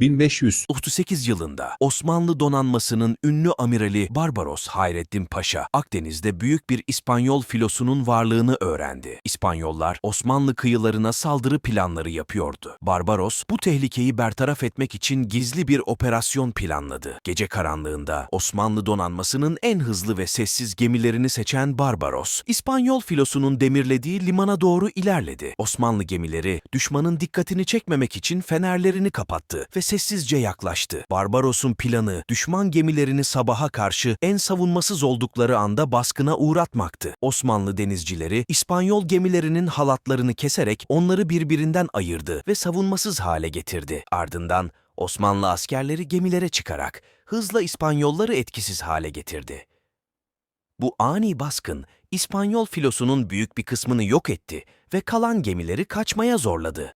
1500 38 yılında Osmanlı donanmasının ünlü amirali Barbaros Hayrettin Paşa, Akdeniz'de büyük bir İspanyol filosunun varlığını öğrendi. İspanyollar Osmanlı kıyılarına saldırı planları yapıyordu. Barbaros bu tehlikeyi bertaraf etmek için gizli bir operasyon planladı. Gece karanlığında Osmanlı donanmasının en hızlı ve sessiz gemilerini seçen Barbaros, İspanyol filosunun demirlediği limana doğru ilerledi. Osmanlı gemileri düşmanın dikkatini çekmemek için fenerlerini kapattı ve sessizce yaklaştı. Barbaros'un planı düşman gemilerini sabaha karşı en savunmasız oldukları anda baskına uğratmaktı. Osmanlı denizcileri İspanyol gemilerinin halatlarını keserek onları birbirinden ayırdı ve savunmasız hale getirdi. Ardından Osmanlı askerleri gemilere çıkarak hızla İspanyolları etkisiz hale getirdi. Bu ani baskın İspanyol filosunun büyük bir kısmını yok etti ve kalan gemileri kaçmaya zorladı.